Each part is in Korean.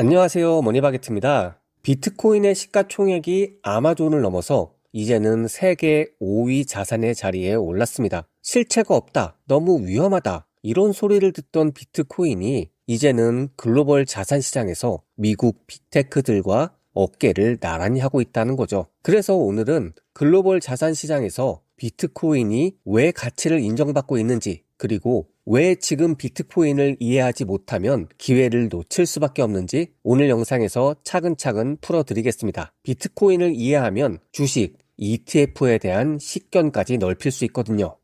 안녕하세요. 머니바게트입니다. 비트코인의 시가총액이 아마존을 넘어서 이제는 세계 5위 자산의 자리에 올랐습니다. 실체가 없다. 너무 위험하다. 이런 소리를 듣던 비트코인이 이제는 글로벌 자산 시장에서 미국 빅테크들과 어깨를 나란히 하고 있다는 거죠. 그래서 오늘은 글로벌 자산 시장에서 비트코인이 왜 가치를 인정받고 있는지 그리고 왜 지금 비트코인을 이해하지 못하면 기회를 놓칠 수밖에 없는지 오늘 영상에서 차근차근 풀어드리겠습니다. 비트코인을 이해하면 주식, ETF에 대한 식견까지 넓힐 수 있거든요.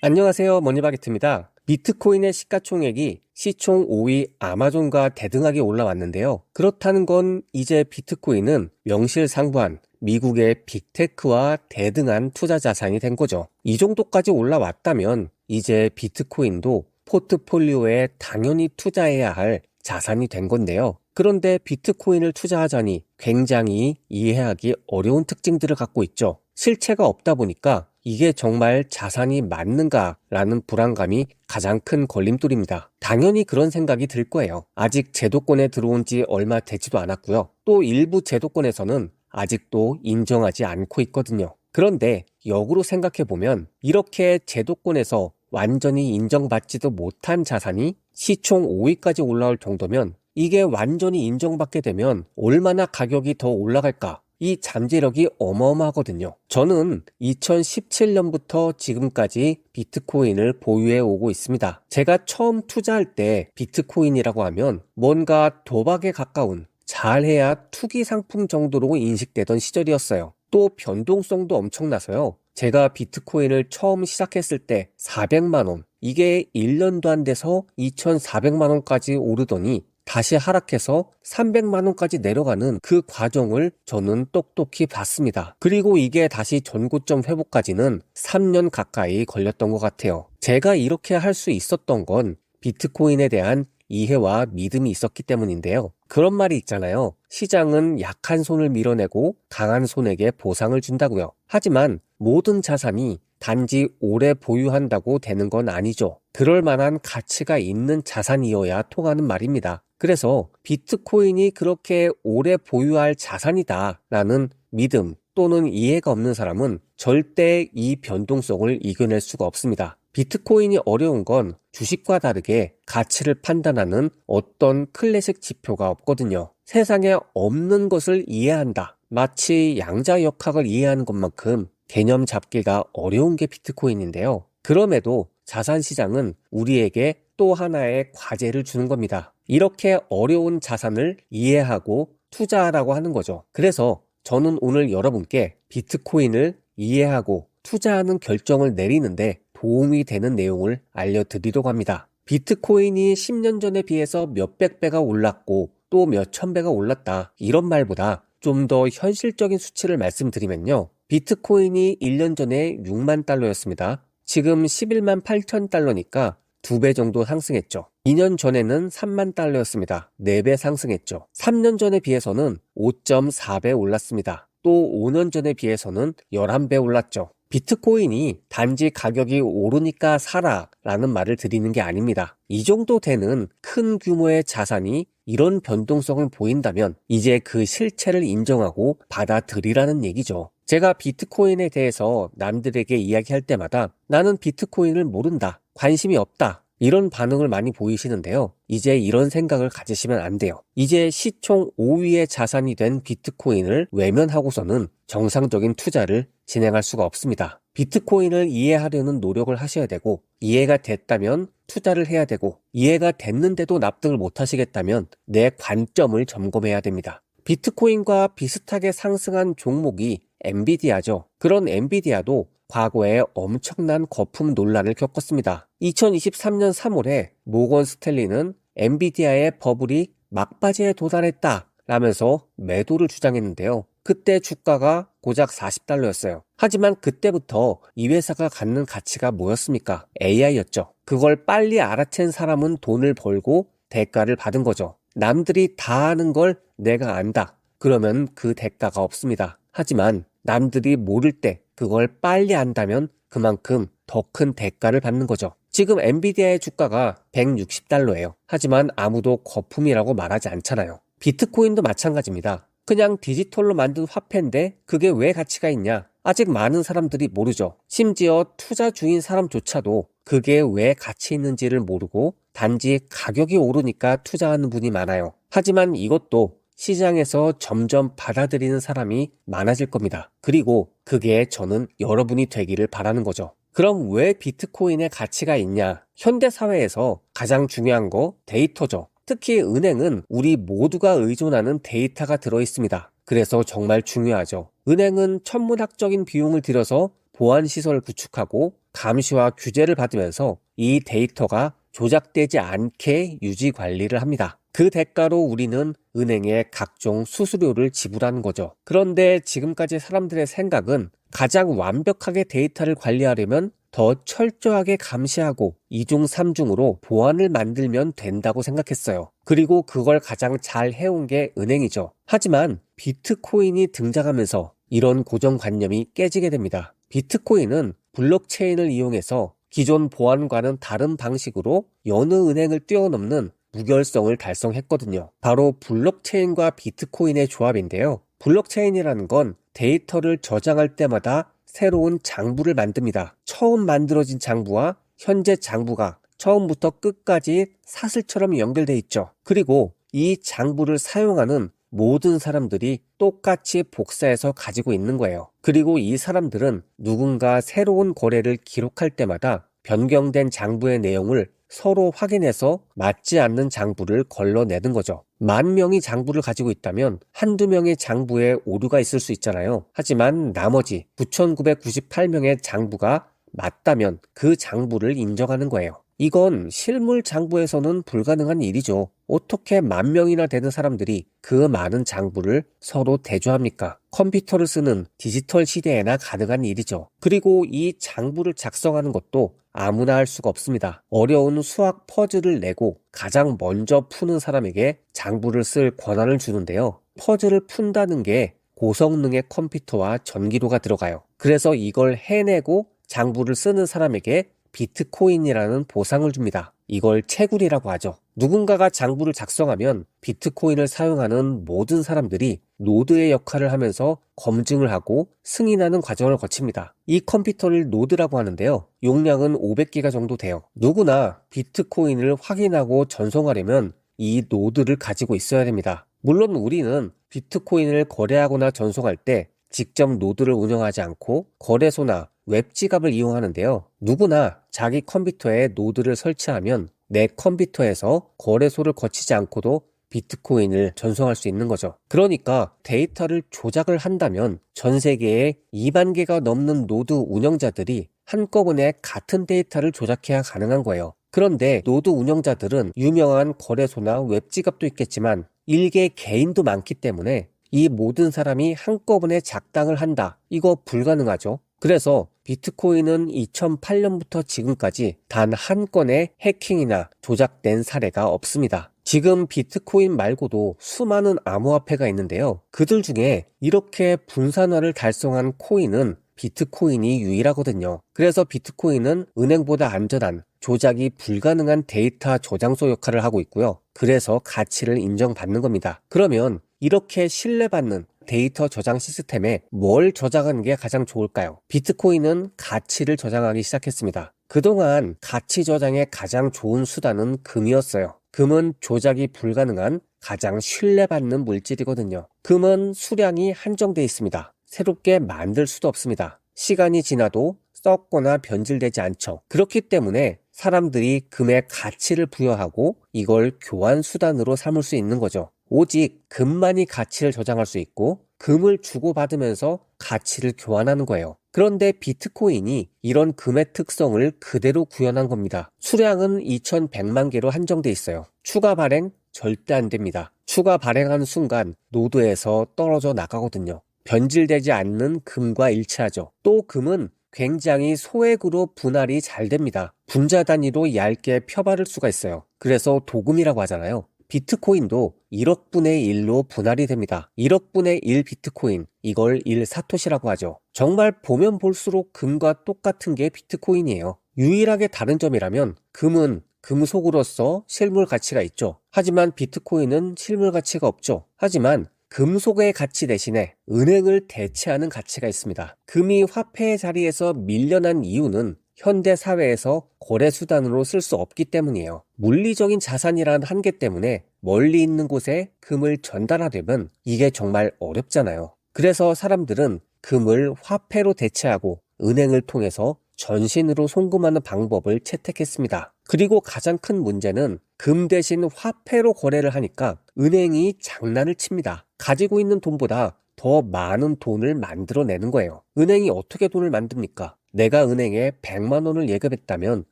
안녕하세요. 머니바게트입니다. 비트코인의 시가총액이 시총 5위 아마존과 대등하게 올라왔는데요. 그렇다는 건 이제 비트코인은 명실상부한 미국의 빅테크와 대등한 투자 자산이 된 거죠. 이 정도까지 올라왔다면 이제 비트코인도 포트폴리오에 당연히 투자해야 할 자산이 된 건데요. 그런데 비트코인을 투자하자니 굉장히 이해하기 어려운 특징들을 갖고 있죠. 실체가 없다 보니까 이게 정말 자산이 맞는가라는 불안감이 가장 큰 걸림돌입니다. 당연히 그런 생각이 들 거예요. 아직 제도권에 들어온 지 얼마 되지도 않았고요. 또 일부 제도권에서는 아직도 인정하지 않고 있거든요. 그런데 역으로 생각해보면 이렇게 제도권에서 완전히 인정받지도 못한 자산이 시총 5위까지 올라올 정도면 이게 완전히 인정받게 되면 얼마나 가격이 더 올라갈까? 이 잠재력이 어마어마하거든요. 저는 2017년부터 지금까지 비트코인을 보유해 오고 있습니다. 제가 처음 투자할 때 비트코인이라고 하면 뭔가 도박에 가까운 잘해야 투기 상품 정도로 인식되던 시절이었어요. 또 변동성도 엄청나서요. 제가 비트코인을 처음 시작했을 때 400만원, 이게 1년도 안 돼서 2,400만원까지 오르더니 다시 하락해서 300만원까지 내려가는 그 과정을 저는 똑똑히 봤습니다. 그리고 이게 다시 전고점 회복까지는 3년 가까이 걸렸던 것 같아요. 제가 이렇게 할 수 있었던 건 비트코인에 대한 이해와 믿음이 있었기 때문인데요. 그런 말이 있잖아요. 시장은 약한 손을 밀어내고 강한 손에게 보상을 준다고요. 하지만 모든 자산이 단지 오래 보유한다고 되는 건 아니죠. 그럴 만한 가치가 있는 자산이어야 통하는 말입니다. 그래서 비트코인이 그렇게 오래 보유할 자산이다 라는 믿음 또는 이해가 없는 사람은 절대 이 변동성을 이겨낼 수가 없습니다. 비트코인이 어려운 건 주식과 다르게 가치를 판단하는 어떤 클래식 지표가 없거든요. 세상에 없는 것을 이해한다. 마치 양자역학을 이해하는 것만큼 개념 잡기가 어려운 게 비트코인인데요. 그럼에도 자산 시장은 우리에게 또 하나의 과제를 주는 겁니다. 이렇게 어려운 자산을 이해하고 투자하라고 하는 거죠. 그래서 저는 오늘 여러분께 비트코인을 이해하고 투자하는 결정을 내리는데 도움이 되는 내용을 알려드리려고 합니다. 비트코인이 10년 전에 비해서 몇백 배가 올랐고 또 몇천 배가 올랐다. 이런 말보다 좀 더 현실적인 수치를 말씀드리면요. 비트코인이 1년 전에 6만 달러였습니다. 지금 11만 8천 달러니까 2배 정도 상승했죠. 2년 전에는 3만 달러였습니다. 4배 상승했죠. 3년 전에 비해서는 5.4배 올랐습니다. 또 5년 전에 비해서는 11배 올랐죠. 비트코인이 단지 가격이 오르니까 사라 라는 말을 드리는 게 아닙니다. 이 정도 되는 큰 규모의 자산이 이런 변동성을 보인다면 이제 그 실체를 인정하고 받아들이라는 얘기죠. 제가 비트코인에 대해서 남들에게 이야기할 때마다 나는 비트코인을 모른다. 관심이 없다. 이런 반응을 많이 보이시는데요. 이제 이런 생각을 가지시면 안 돼요. 이제 시총 5위의 자산이 된 비트코인을 외면하고서는 정상적인 투자를 진행할 수가 없습니다. 비트코인을 이해하려는 노력을 하셔야 되고 이해가 됐다면 투자를 해야 되고 이해가 됐는데도 납득을 못 하시겠다면 내 관점을 점검해야 됩니다. 비트코인과 비슷하게 상승한 종목이 엔비디아죠. 그런 엔비디아도 과거에 엄청난 거품 논란을 겪었습니다. 2023년 3월에 모건 스텔리는 엔비디아의 버블이 막바지에 도달했다 라면서 매도를 주장했는데요. 그때 주가가 고작 40달러였어요. 하지만 그때부터 이 회사가 갖는 가치가 뭐였습니까? AI였죠. 그걸 빨리 알아챈 사람은 돈을 벌고 대가를 받은 거죠. 남들이 다 아는 걸 내가 안다. 그러면 그 대가가 없습니다. 하지만 남들이 모를 때 그걸 빨리 안다면 그만큼 더 큰 대가를 받는 거죠. 지금 엔비디아의 주가가 160달러예요. 하지만 아무도 거품이라고 말하지 않잖아요. 비트코인도 마찬가지입니다. 그냥 디지털로 만든 화폐인데 그게 왜 가치가 있냐? 아직 많은 사람들이 모르죠. 심지어 투자 중인 사람조차도 그게 왜 가치 있는지를 모르고 단지 가격이 오르니까 투자하는 분이 많아요. 하지만 이것도 시장에서 점점 받아들이는 사람이 많아질 겁니다. 그리고 그게 저는 여러분이 되기를 바라는 거죠. 그럼 왜 비트코인의 가치가 있냐? 현대 사회에서 가장 중요한 거 데이터죠. 특히 은행은 우리 모두가 의존하는 데이터가 들어 있습니다. 그래서 정말 중요하죠. 은행은 천문학적인 비용을 들여서 보안 시설을 구축하고 감시와 규제를 받으면서 이 데이터가 조작되지 않게 유지 관리를 합니다. 그 대가로 우리는 은행에 각종 수수료를 지불하는 거죠. 그런데 지금까지 사람들의 생각은 가장 완벽하게 데이터를 관리하려면 더 철저하게 감시하고 이중삼중으로 보안을 만들면 된다고 생각했어요. 그리고 그걸 가장 잘 해온 게 은행이죠. 하지만 비트코인이 등장하면서 이런 고정관념이 깨지게 됩니다. 비트코인은 블록체인을 이용해서 기존 보안과는 다른 방식으로 여느 은행을 뛰어넘는 무결성을 달성했거든요. 바로 블록체인과 비트코인의 조합인데요. 블록체인이라는 건 데이터를 저장할 때마다 새로운 장부를 만듭니다. 처음 만들어진 장부와 현재 장부가 처음부터 끝까지 사슬처럼 연결돼 있죠. 그리고 이 장부를 사용하는 모든 사람들이 똑같이 복사해서 가지고 있는 거예요. 그리고 이 사람들은 누군가 새로운 거래를 기록할 때마다 변경된 장부의 내용을 서로 확인해서 맞지 않는 장부를 걸러내는 거죠. 만 명이 장부를 가지고 있다면 한두 명의 장부에 오류가 있을 수 있잖아요. 하지만 나머지 9,998명의 장부가 맞다면 그 장부를 인정하는 거예요. 이건 실물 장부에서는 불가능한 일이죠. 어떻게 만 명이나 되는 사람들이 그 많은 장부를 서로 대조합니까? 컴퓨터를 쓰는 디지털 시대에나 가능한 일이죠. 그리고 이 장부를 작성하는 것도 아무나 할 수가 없습니다. 어려운 수학 퍼즐을 내고 가장 먼저 푸는 사람에게 장부를 쓸 권한을 주는데요. 퍼즐을 푼다는 게 고성능의 컴퓨터와 전기료가 들어가요. 그래서 이걸 해내고 장부를 쓰는 사람에게 비트코인이라는 보상을 줍니다. 이걸 채굴이라고 하죠. 누군가가 장부를 작성하면 비트코인을 사용하는 모든 사람들이 노드의 역할을 하면서 검증을 하고 승인하는 과정을 거칩니다. 이 컴퓨터를 노드라고 하는데요. 용량은 500기가 정도 돼요. 누구나 비트코인을 확인하고 전송하려면 이 노드를 가지고 있어야 됩니다. 물론 우리는 비트코인을 거래하거나 전송할 때 직접 노드를 운영하지 않고 거래소나 웹 지갑을 이용하는데요. 누구나 자기 컴퓨터에 노드를 설치하면 내 컴퓨터에서 거래소를 거치지 않고도 비트코인을 전송할 수 있는 거죠. 그러니까 데이터를 조작을 한다면 전 세계에 2만 개가 넘는 노드 운영자들이 한꺼번에 같은 데이터를 조작해야 가능한 거예요. 그런데 노드 운영자들은 유명한 거래소나 웹지갑도 있겠지만 일개 개인도 많기 때문에 이 모든 사람이 한꺼번에 작당을 한다. 이거 불가능하죠. 그래서 비트코인은 2008년부터 지금까지 단 한 건의 해킹이나 조작된 사례가 없습니다. 지금 비트코인 말고도 수많은 암호화폐가 있는데요. 그들 중에 이렇게 분산화를 달성한 코인은 비트코인이 유일하거든요. 그래서 비트코인은 은행보다 안전한 조작이 불가능한 데이터 저장소 역할을 하고 있고요. 그래서 가치를 인정받는 겁니다. 그러면 이렇게 신뢰받는 데이터 저장 시스템에 뭘 저장하는 게 가장 좋을까요? 비트코인은 가치를 저장하기 시작했습니다. 그동안 가치 저장의 가장 좋은 수단은 금이었어요. 금은 조작이 불가능한 가장 신뢰받는 물질이거든요. 금은 수량이 한정돼 있습니다. 새롭게 만들 수도 없습니다. 시간이 지나도 썩거나 변질되지 않죠. 그렇기 때문에 사람들이 금의 가치를 부여하고 이걸 교환 수단으로 삼을 수 있는 거죠. 오직 금만이 가치를 저장할 수 있고 금을 주고받으면서 가치를 교환하는 거예요. 그런데 비트코인이 이런 금의 특성을 그대로 구현한 겁니다. 수량은 2100만 개로 한정돼 있어요. 추가 발행 절대 안 됩니다. 추가 발행하는 순간 노드에서 떨어져 나가거든요. 변질되지 않는 금과 일치하죠. 또 금은 굉장히 소액으로 분할이 잘 됩니다. 분자 단위로 얇게 펴바를 수가 있어요. 그래서 도금이라고 하잖아요. 비트코인도 1억 분의 1로 분할이 됩니다. 1억 분의 1 비트코인, 이걸 1사토시라고 하죠. 정말 보면 볼수록 금과 똑같은 게 비트코인이에요. 유일하게 다른 점이라면 금은 금속으로서 실물 가치가 있죠. 하지만 비트코인은 실물 가치가 없죠. 하지만 금속의 가치 대신에 은행을 대체하는 가치가 있습니다. 금이 화폐의 자리에서 밀려난 이유는 현대 사회에서 거래 수단으로 쓸 수 없기 때문이에요. 물리적인 자산이라는 한계 때문에 멀리 있는 곳에 금을 전달하려면 이게 정말 어렵잖아요. 그래서 사람들은 금을 화폐로 대체하고 은행을 통해서 전신으로 송금하는 방법을 채택했습니다. 그리고 가장 큰 문제는 금 대신 화폐로 거래를 하니까 은행이 장난을 칩니다. 가지고 있는 돈보다 더 많은 돈을 만들어내는 거예요. 은행이 어떻게 돈을 만듭니까? 내가 은행에 100만 원을 예금했다면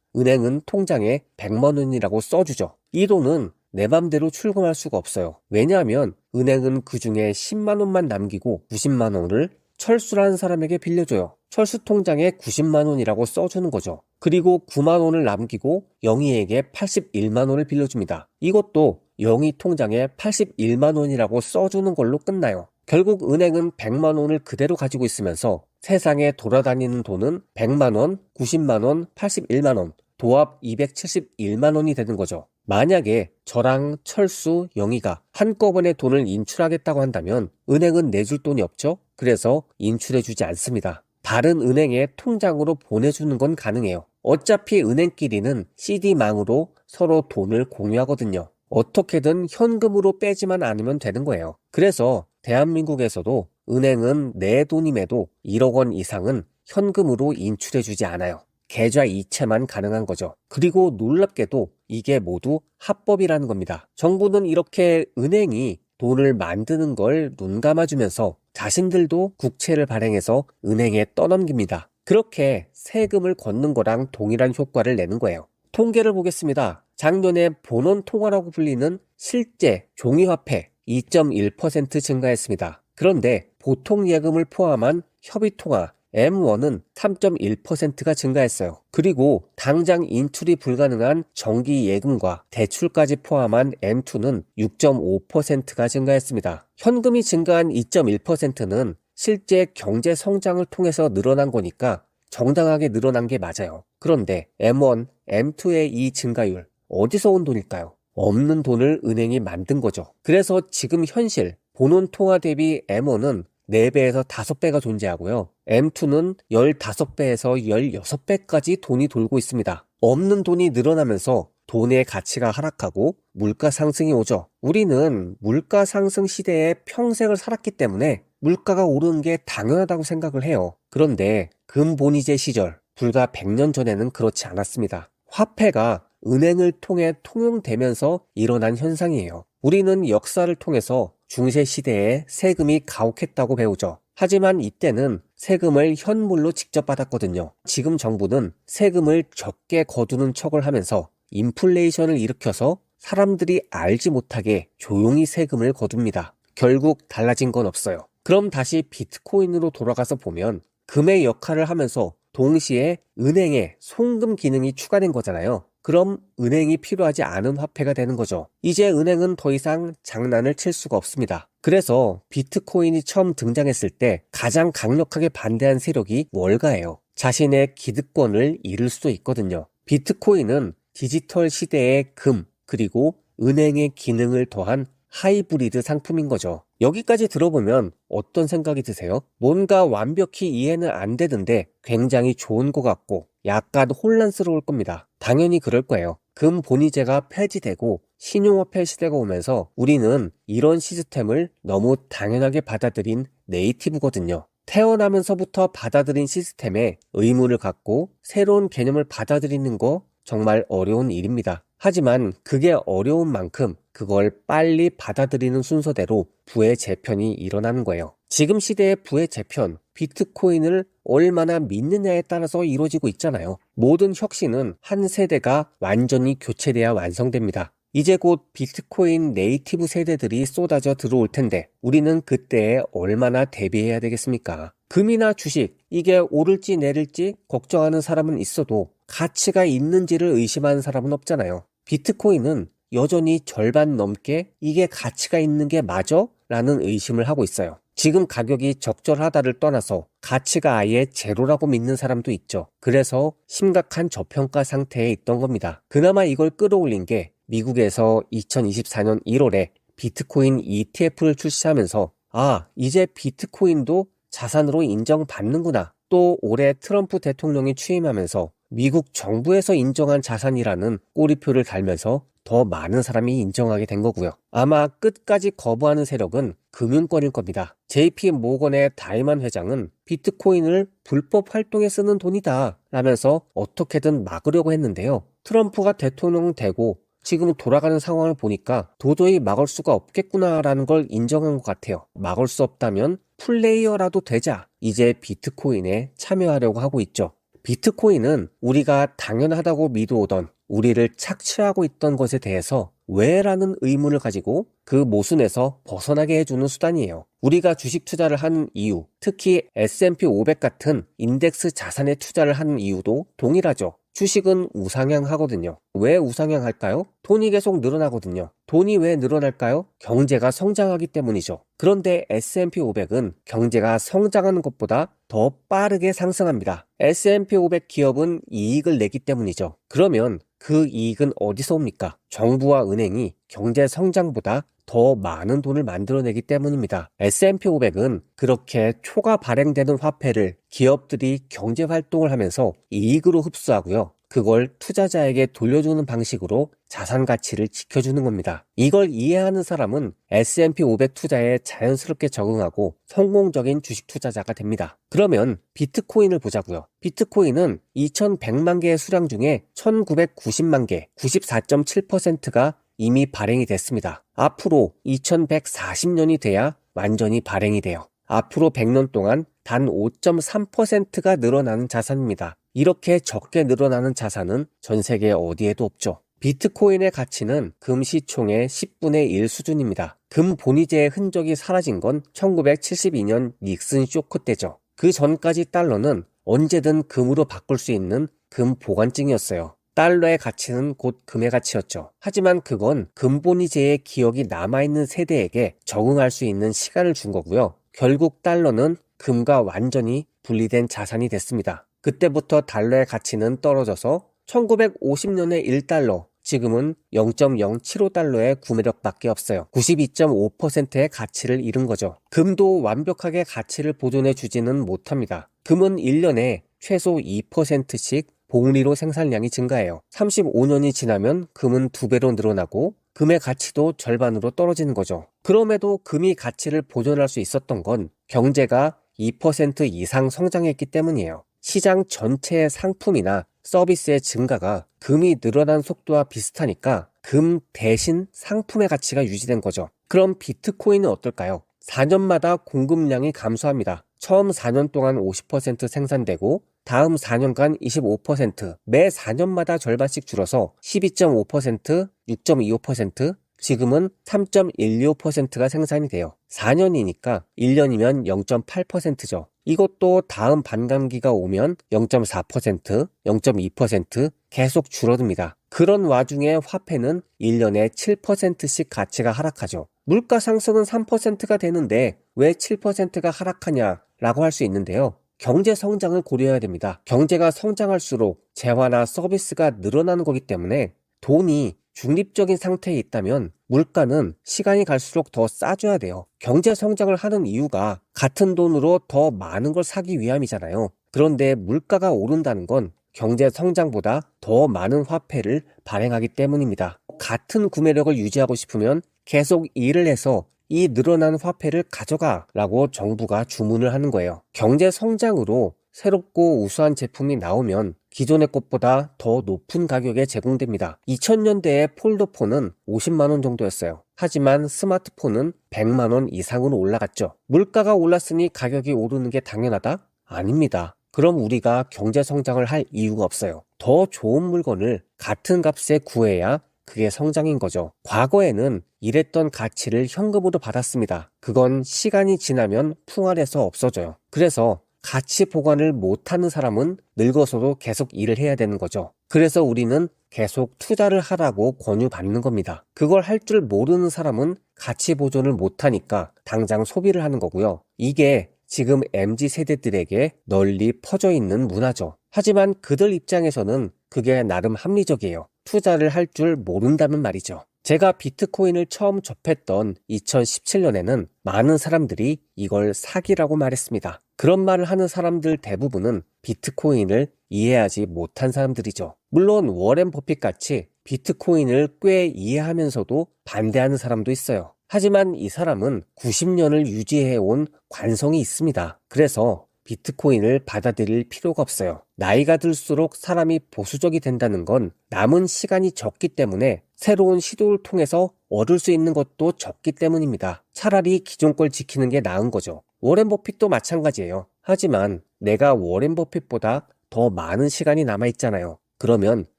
은행은 통장에 100만 원이라고 써주죠. 이 돈은 내 맘대로 출금할 수가 없어요. 왜냐하면 은행은 그 중에 10만 원만 남기고 90만 원을 철수라는 사람에게 빌려줘요. 철수 통장에 90만 원이라고 써주는 거죠. 그리고 9만 원을 남기고 영희에게 81만 원을 빌려줍니다. 이것도 영희 통장에 81만 원이라고 써주는 걸로 끝나요. 결국 은행은 100만 원을 그대로 가지고 있으면서 세상에 돌아다니는 돈은 100만 원, 90만 원, 81만 원, 도합 271만 원이 되는 거죠. 만약에 저랑 철수, 영희가 한꺼번에 돈을 인출하겠다고 한다면 은행은 내줄 돈이 없죠? 그래서 인출해주지 않습니다. 다른 은행에 통장으로 보내주는 건 가능해요. 어차피 은행끼리는 CD망으로 서로 돈을 공유하거든요. 어떻게든 현금으로 빼지만 않으면 되는 거예요. 그래서 대한민국에서도 은행은 내 돈임에도 1억 원 이상은 현금으로 인출해주지 않아요. 계좌 이체만 가능한 거죠. 그리고 놀랍게도 이게 모두 합법이라는 겁니다. 정부는 이렇게 은행이 돈을 만드는 걸 눈 감아주면서 자신들도 국채를 발행해서 은행에 떠넘깁니다. 그렇게 세금을 걷는 거랑 동일한 효과를 내는 거예요. 통계를 보겠습니다. 작년에 본원 통화라고 불리는 실제 종이화폐 2.1% 증가했습니다. 그런데 보통 예금을 포함한 협의통화 M1은 3.1%가 증가했어요. 그리고 당장 인출이 불가능한 정기 예금과 대출까지 포함한 M2는 6.5%가 증가했습니다. 현금이 증가한 2.1%는 실제 경제 성장을 통해서 늘어난 거니까 정당하게 늘어난 게 맞아요. 그런데 M1, M2의 이 증가율 어디서 온 돈일까요? 없는 돈을 은행이 만든 거죠. 그래서 지금 현실 본원 통화 대비 M1은 4배에서 5배가 존재하고요. M2는 15배에서 16배까지 돈이 돌고 있습니다. 없는 돈이 늘어나면서 돈의 가치가 하락하고 물가 상승이 오죠. 우리는 물가 상승 시대에 평생을 살았기 때문에 물가가 오르는 게 당연하다고 생각을 해요. 그런데 금본위제 시절, 불과 100년 전에는 그렇지 않았습니다. 화폐가 은행을 통해 통용되면서 일어난 현상이에요. 우리는 역사를 통해서 중세 시대에 세금이 가혹했다고 배우죠. 하지만 이때는 세금을 현물로 직접 받았거든요. 지금 정부는 세금을 적게 거두는 척을 하면서 인플레이션을 일으켜서 사람들이 알지 못하게 조용히 세금을 거둡니다. 결국 달라진 건 없어요. 그럼 다시 비트코인으로 돌아가서 보면 금의 역할을 하면서 동시에 은행에 송금 기능이 추가된 거잖아요. 그럼 은행이 필요하지 않은 화폐가 되는 거죠. 이제 은행은 더 이상 장난을 칠 수가 없습니다. 그래서 비트코인이 처음 등장했을 때 가장 강력하게 반대한 세력이 월가예요. 자신의 기득권을 잃을 수도 있거든요. 비트코인은 디지털 시대의 금, 그리고 은행의 기능을 더한 하이브리드 상품인 거죠. 여기까지 들어보면 어떤 생각이 드세요? 뭔가 완벽히 이해는 안 되는데 굉장히 좋은 것 같고 약간 혼란스러울 겁니다. 당연히 그럴 거예요. 금 본위제가 폐지되고 신용화폐 시대가 오면서 우리는 이런 시스템을 너무 당연하게 받아들인 네이티브거든요. 태어나면서부터 받아들인 시스템에 의무를 갖고 새로운 개념을 받아들이는 거 정말 어려운 일입니다. 하지만 그게 어려운 만큼 그걸 빨리 받아들이는 순서대로 부의 재편이 일어나는 거예요. 지금 시대의 부의 재편, 비트코인을 얼마나 믿느냐에 따라서 이루어지고 있잖아요. 모든 혁신은 한 세대가 완전히 교체돼야 완성됩니다. 이제 곧 비트코인 네이티브 세대들이 쏟아져 들어올 텐데 우리는 그때에 얼마나 대비해야 되겠습니까? 금이나 주식, 이게 오를지 내릴지 걱정하는 사람은 있어도 가치가 있는지를 의심하는 사람은 없잖아요. 비트코인은 여전히 절반 넘게 이게 가치가 있는 게 맞아? 라는 의심을 하고 있어요. 지금 가격이 적절하다를 떠나서 가치가 아예 제로라고 믿는 사람도 있죠. 그래서 심각한 저평가 상태에 있던 겁니다. 그나마 이걸 끌어올린 게 미국에서 2024년 1월에 비트코인 ETF를 출시하면서 아, 이제 비트코인도 자산으로 인정받는구나. 또 올해 트럼프 대통령이 취임하면서 미국 정부에서 인정한 자산이라는 꼬리표를 달면서 더 많은 사람이 인정하게 된 거고요. 아마 끝까지 거부하는 세력은 금융권일 겁니다. JP 모건의 다이만 회장은 비트코인을 불법 활동에 쓰는 돈이다 라면서 어떻게든 막으려고 했는데요. 트럼프가 대통령 되고 지금 돌아가는 상황을 보니까 도저히 막을 수가 없겠구나라는 걸 인정한 것 같아요. 막을 수 없다면 플레이어라도 되자. 이제 비트코인에 참여하려고 하고 있죠. 비트코인은 우리가 당연하다고 믿어오던 우리를 착취하고 있던 것에 대해서 왜 라는 의문을 가지고 그 모순에서 벗어나게 해주는 수단이에요. 우리가 주식 투자를 하는 이유, 특히 S&P 500 같은 인덱스 자산에 투자를 하는 이유도 동일하죠. 주식은 우상향하거든요. 왜 우상향할까요? 돈이 계속 늘어나거든요. 돈이 왜 늘어날까요? 경제가 성장하기 때문이죠. 그런데 S&P 500은 경제가 성장하는 것보다 더 빠르게 상승합니다. S&P 500 기업은 이익을 내기 때문이죠. 그러면 그 이익은 어디서 옵니까? 정부와 은행이 경제 성장보다 더 많은 돈을 만들어내기 때문입니다. S&P 500은 그렇게 초과 발행되는 화폐를 기업들이 경제 활동을 하면서 이익으로 흡수하고요. 그걸 투자자에게 돌려주는 방식으로 자산 가치를 지켜주는 겁니다. 이걸 이해하는 사람은 S&P 500 투자에 자연스럽게 적응하고 성공적인 주식 투자자가 됩니다. 그러면 비트코인을 보자고요. 비트코인은 2100만 개의 수량 중에 1990만 개, 94.7%가 이미 발행이 됐습니다. 앞으로 2140년이 돼야 완전히 발행이 돼요. 앞으로 100년 동안 단 5.3%가 늘어나는 자산입니다. 이렇게 적게 늘어나는 자산은 전 세계 어디에도 없죠. 비트코인의 가치는 금 시총의 10분의 1 수준입니다. 금 본위제의 흔적이 사라진 건 1972년 닉슨 쇼크 때죠. 그 전까지 달러는 언제든 금으로 바꿀 수 있는 금 보관증이었어요. 달러의 가치는 곧 금의 가치였죠. 하지만 그건 금본위제의 기억이 남아있는 세대에게 적응할 수 있는 시간을 준 거고요. 결국 달러는 금과 완전히 분리된 자산이 됐습니다. 그때부터 달러의 가치는 떨어져서 1950년에 1달러, 지금은 0.075달러의 구매력밖에 없어요. 92.5%의 가치를 잃은 거죠. 금도 완벽하게 가치를 보존해 주지는 못합니다. 금은 1년에 최소 2%씩 봉리로 생산량이 증가해요. 35년이 지나면 금은 두 배로 늘어나고 금의 가치도 절반으로 떨어지는 거죠. 그럼에도 금이 가치를 보존할 수 있었던 건 경제가 2% 이상 성장했기 때문이에요. 시장 전체의 상품이나 서비스의 증가가 금이 늘어난 속도와 비슷하니까 금 대신 상품의 가치가 유지된 거죠. 그럼 비트코인은 어떨까요? 4년마다 공급량이 감소합니다. 처음 4년 동안 50% 생산되고 다음 4년간 25%, 매 4년마다 절반씩 줄어서 12.5%, 6.25%, 지금은 3.125%가 생산이 돼요. 4년이니까 1년이면 0.8%죠. 이것도 다음 반감기가 오면 0.4%, 0.2% 계속 줄어듭니다. 그런 와중에 화폐는 1년에 7%씩 가치가 하락하죠. 물가 상승은 3%가 되는데 왜 7%가 하락하냐라고 할 수 있는데요. 경제 성장을 고려해야 됩니다. 경제가 성장할수록 재화나 서비스가 늘어나는 거기 때문에 돈이 중립적인 상태에 있다면 물가는 시간이 갈수록 더 싸줘야 돼요. 경제 성장을 하는 이유가 같은 돈으로 더 많은 걸 사기 위함이잖아요. 그런데 물가가 오른다는 건 경제 성장보다 더 많은 화폐를 발행하기 때문입니다. 같은 구매력을 유지하고 싶으면 계속 일을 해서 이 늘어난 화폐를 가져가 라고 정부가 주문을 하는 거예요. 경제 성장으로 새롭고 우수한 제품이 나오면 기존의 것보다 더 높은 가격에 제공됩니다. 2000년대에 폴더폰은 50만원 정도였어요. 하지만 스마트폰은 100만원 이상으로 올라갔죠. 물가가 올랐으니 가격이 오르는 게 당연하다? 아닙니다. 그럼 우리가 경제 성장을 할 이유가 없어요. 더 좋은 물건을 같은 값에 구해야 그게 성장인 거죠. 과거에는 일했던 가치를 현금으로 받았습니다. 그건 시간이 지나면 풍활해서 없어져요. 그래서 가치 보관을 못하는 사람은 늙어서도 계속 일을 해야 되는 거죠. 그래서 우리는 계속 투자를 하라고 권유받는 겁니다. 그걸 할 줄 모르는 사람은 가치 보존을 못하니까 당장 소비를 하는 거고요. 이게 지금 MZ 세대들에게 널리 퍼져 있는 문화죠. 하지만 그들 입장에서는 그게 나름 합리적이에요. 투자를 할 줄 모른다면 말이죠. 제가 비트코인을 처음 접했던 2017년에는 많은 사람들이 이걸 사기라고 말했습니다. 그런 말을 하는 사람들 대부분은 비트코인을 이해하지 못한 사람들이죠. 물론 워렌 버핏 같이 비트코인을 꽤 이해하면서도 반대하는 사람도 있어요. 하지만 이 사람은 90년을 유지해온 관성이 있습니다. 그래서 비트코인을 받아들일 필요가 없어요. 나이가 들수록 사람이 보수적이 된다는 건 남은 시간이 적기 때문에 새로운 시도를 통해서 얻을 수 있는 것도 적기 때문입니다. 차라리 기존 걸 지키는 게 나은 거죠. 워렌 버핏도 마찬가지예요. 하지만 내가 워렌 버핏보다 더 많은 시간이 남아있잖아요. 그러면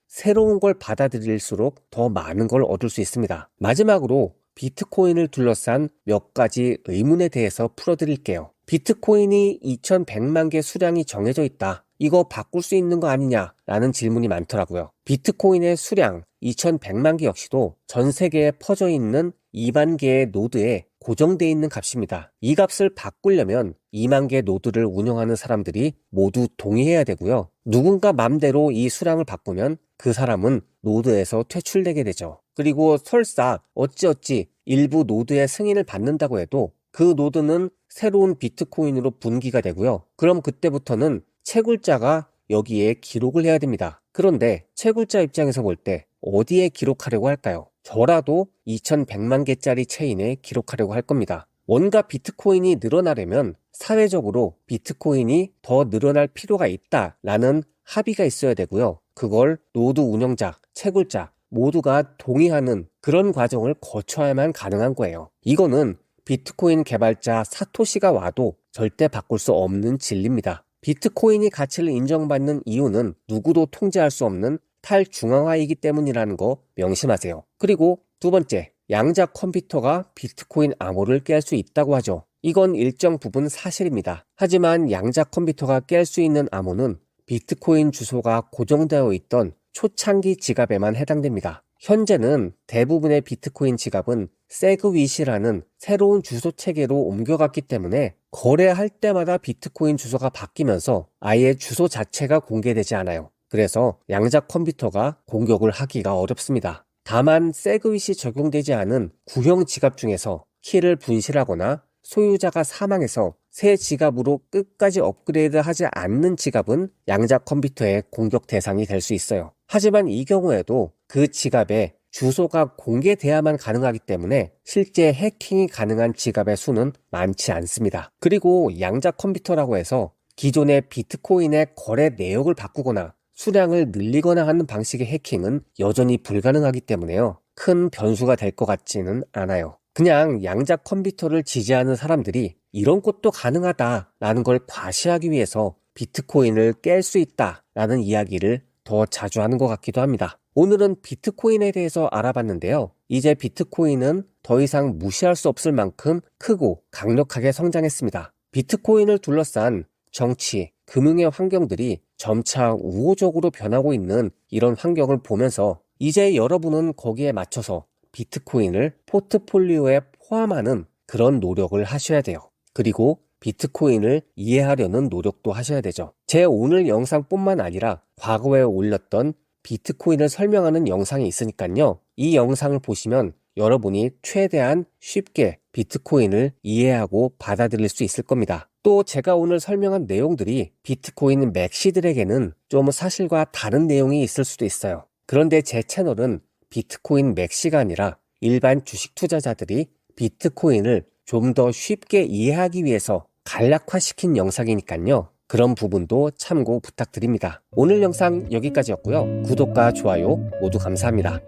새로운 걸 받아들일수록 더 많은 걸 얻을 수 있습니다. 마지막으로 비트코인을 둘러싼 몇 가지 의문에 대해서 풀어드릴게요. 비트코인이 2100만 개 수량이 정해져 있다. 이거 바꿀 수 있는 거 아니냐? 라는 질문이 많더라고요. 비트코인의 수량 2100만 개 역시도 전 세계에 퍼져 있는 2만 개의 노드에 고정되어 있는 값입니다. 이 값을 바꾸려면 2만 개 노드를 운영하는 사람들이 모두 동의해야 되고요. 누군가 맘대로 이 수량을 바꾸면 그 사람은 노드에서 퇴출되게 되죠. 그리고 설사 어찌어찌 일부 노드의 승인을 받는다고 해도 그 노드는 새로운 비트코인으로 분기가 되고요. 그럼 그때부터는 채굴자가 여기에 기록을 해야 됩니다. 그런데 채굴자 입장에서 볼 때 어디에 기록하려고 할까요? 저라도 2100만 개짜리 체인에 기록하려고 할 겁니다. 원가 비트코인이 늘어나려면 사회적으로 비트코인이 더 늘어날 필요가 있다라는 합의가 있어야 되고요. 그걸 노드 운영자, 채굴자 모두가 동의하는 그런 과정을 거쳐야만 가능한 거예요. 이거는 비트코인 개발자 사토시가 와도 절대 바꿀 수 없는 진리입니다. 비트코인이 가치를 인정받는 이유는 누구도 통제할 수 없는 탈중앙화이기 때문이라는 거 명심하세요. 그리고 두 번째, 양자 컴퓨터가 비트코인 암호를 깰 수 있다고 하죠. 이건 일정 부분 사실입니다. 하지만 양자 컴퓨터가 깰 수 있는 암호는 비트코인 주소가 고정되어 있던 초창기 지갑에만 해당됩니다. 현재는 대부분의 비트코인 지갑은 세그윗이라는 새로운 주소 체계로 옮겨갔기 때문에 거래할 때마다 비트코인 주소가 바뀌면서 아예 주소 자체가 공개되지 않아요. 그래서 양자 컴퓨터가 공격을 하기가 어렵습니다. 다만 세그윗이 적용되지 않은 구형 지갑 중에서 키를 분실하거나 소유자가 사망해서 새 지갑으로 끝까지 업그레이드 하지 않는 지갑은 양자 컴퓨터의 공격 대상이 될 수 있어요. 하지만 이 경우에도 그 지갑에 주소가 공개돼야만 가능하기 때문에 실제 해킹이 가능한 지갑의 수는 많지 않습니다. 그리고 양자 컴퓨터라고 해서 기존의 비트코인의 거래 내역을 바꾸거나 수량을 늘리거나 하는 방식의 해킹은 여전히 불가능하기 때문에요. 큰 변수가 될 것 같지는 않아요. 그냥 양자 컴퓨터를 지지하는 사람들이 이런 것도 가능하다라는 걸 과시하기 위해서 비트코인을 깰 수 있다라는 이야기를 더 자주 하는 것 같기도 합니다. 오늘은 비트코인에 대해서 알아봤는데요. 이제 비트코인은 더 이상 무시할 수 없을 만큼 크고 강력하게 성장했습니다. 비트코인을 둘러싼 정치, 금융의 환경들이 점차 우호적으로 변하고 있는 이런 환경을 보면서 이제 여러분은 거기에 맞춰서 비트코인을 포트폴리오에 포함하는 그런 노력을 하셔야 돼요. 그리고 비트코인을 이해하려는 노력도 하셔야 되죠. 제 오늘 영상뿐만 아니라 과거에 올렸던 비트코인을 설명하는 영상이 있으니까요. 이 영상을 보시면 여러분이 최대한 쉽게 비트코인을 이해하고 받아들일 수 있을 겁니다. 또 제가 오늘 설명한 내용들이 비트코인 맥시들에게는 좀 사실과 다른 내용이 있을 수도 있어요. 그런데 제 채널은 비트코인 맥시가 아니라 일반 주식 투자자들이 비트코인을 좀 더 쉽게 이해하기 위해서 간략화시킨 영상이니까요. 그런 부분도 참고 부탁드립니다. 오늘 영상 여기까지였고요. 구독과 좋아요 모두 감사합니다.